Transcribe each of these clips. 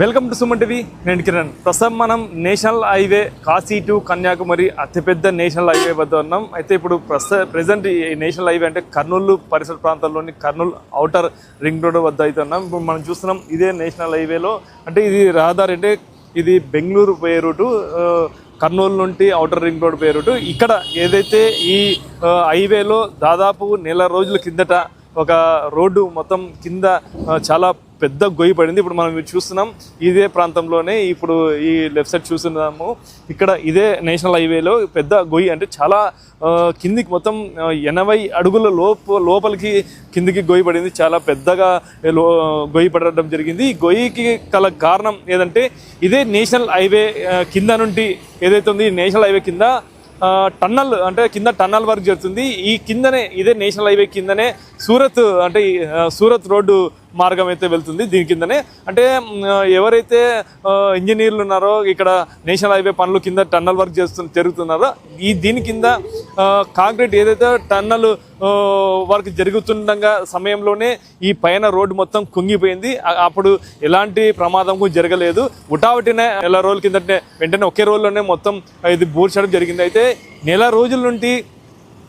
Welcome to Suman TV నేను కిరణ్. ప్రస్తుతం మనం national highway Kashi to Kanyakumari అతిపెద్ద నేషనల్ హైవే వద్ద ఉన్నాం. అయితే ఇప్పుడు ప్రస్తుత ప్రజెంట్ ఈ నేషనల్ హైవే అంటే కర్నూలు పరిసర ప్రాంతాల్లోని కర్నూలు అవుటర్ రింగ్ రోడ్ వద్ద అయితే ఉన్నాం. ఇప్పుడు మనం చూస్తున్నాం ఇదే నేషనల్ హైవేలో. అంటే ఇది రహదారి అంటే ఇది బెంగళూరు పోయే రూటు కర్నూలు నుండి అవుటర్ రింగ్ రోడ్ పోయే రూటు. ఇక్కడ ఏదైతే ఈ హైవేలో దాదాపు నెల రోజుల కిందట ఒక రోడ్డు మొత్తం కింద చాలా పెద్ద గొయ్యి పడింది. ఇప్పుడు మనం చూస్తున్నాం ఇదే ప్రాంతంలోనే ఇప్పుడు ఈ లెఫ్ట్ సైడ్ చూస్తున్నాము. ఇక్కడ ఇదే నేషనల్ హైవేలో పెద్ద గొయ్యి అంటే చాలా కిందికి మొత్తం ఎనభై అడుగుల లోపు లోపలికి కిందికి గొయ్యి పడింది. చాలా పెద్దగా లో గొయ్యి పడడం జరిగింది. ఈ గొయ్యికి గల కారణం ఏదంటే ఇదే నేషనల్ హైవే కింద నుండి ఏదైతే ఉంది నేషనల్ హైవే కింద టన్నల్ అంటే కింద టన్నల్ వర్క్ జరుగుతుంది. ఈ కిందనే ఇదే నేషనల్ హైవే కిందనే సూరత్ అంటే సూరత్ రోడ్డు మార్గం అయితే వెళ్తుంది దీని కిందనే. అంటే ఎవరైతే ఇంజనీర్లు ఉన్నారో ఇక్కడ నేషనల్ హైవే పనులు కింద టన్నల్ వర్క్ చేస్తు జరుగుతున్నారో ఈ దీని కింద కాంక్రీట్ ఏదైతే టన్నల్ వర్క్ జరుగుతుండగా సమయంలోనే ఈ పైన రోడ్డు మొత్తం కుంగిపోయింది. అప్పుడు ఎలాంటి ప్రమాదం కూడా జరగలేదు. ఉటావటినే నెల రోజుల కిందటే వెంటనే ఒకే రోజులోనే మొత్తం ఇది బూర్చడం జరిగింది. అయితే నెల రోజుల నుండి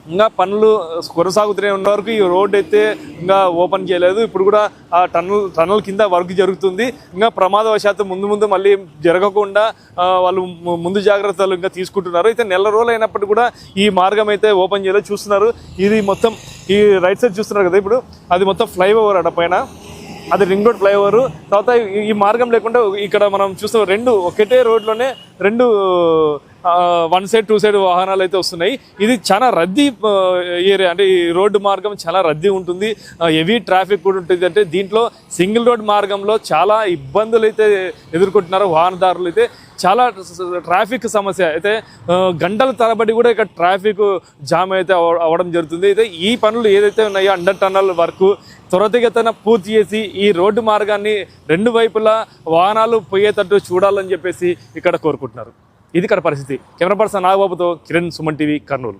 ఇంకా పనులు కొనసాగుతూనే ఉన్న వరకు ఈ రోడ్ అయితే ఇంకా ఓపెన్ చేయలేదు. ఇప్పుడు కూడా ఆ టన్నల్ టన్నుల కింద వర్క్ జరుగుతుంది. ఇంకా ప్రమాదవశాత్తు ముందు ముందు మళ్ళీ జరగకుండా వాళ్ళు ముందు జాగ్రత్తలు ఇంకా తీసుకుంటున్నారు. అయితే నెల రోజులు అయినప్పటికీ కూడా ఈ మార్గం అయితే ఓపెన్ చేయలేదు. చూస్తున్నారు ఇది మొత్తం ఈ రైట్ సైడ్ చూస్తున్నారు కదా ఇప్పుడు? అది మొత్తం ఫ్లైఓవర్ అడ పైన. అది రింగ్ రోడ్ ఫ్లైఓవర్. తర్వాత ఈ- ఈ మార్గం లేకుండా ఇక్కడ మనం చూస్తాం రెండు ఒకటే రోడ్లోనే రెండు వన్ సైడ్ టూ సైడ్ వాహనాలు అయితే వస్తున్నాయి. ఇది చాలా రద్దీ ఏరియా అంటే ఈ రోడ్డు మార్గం చాలా రద్దీ ఉంటుంది. హెవీ ట్రాఫిక్ కూడా ఉంటుంది. అంటే దీంట్లో సింగిల్ రోడ్ మార్గంలో చాలా ఇబ్బందులు అయితే ఎదుర్కొంటున్నారు వాహనదారులు అయితే. చాలా ట్రాఫిక్ సమస్య. అయితే గంటల తరబడి కూడా ఇక్కడ ట్రాఫిక్ జామ్ అయితే అవ- అవ్వడం జరుగుతుంది. అయితే ఈ పనులు ఏదైతే ఉన్నాయో అండర్ టన్నల్ వర్క్ త్వరితగతిన పూర్తి చేసి ఈ రోడ్డు మార్గాన్ని రెండు వైపులా వాహనాలు పోయేటట్టు చూడాలని చెప్పేసి ఇక్కడ కోరుకుంటున్నారు. ఇది ఇక్కడ పరిస్థితి. కెమెరా పర్సన్ నాగబాబుతో కిరణ్ సుమన్ టీవీ కర్నూలు.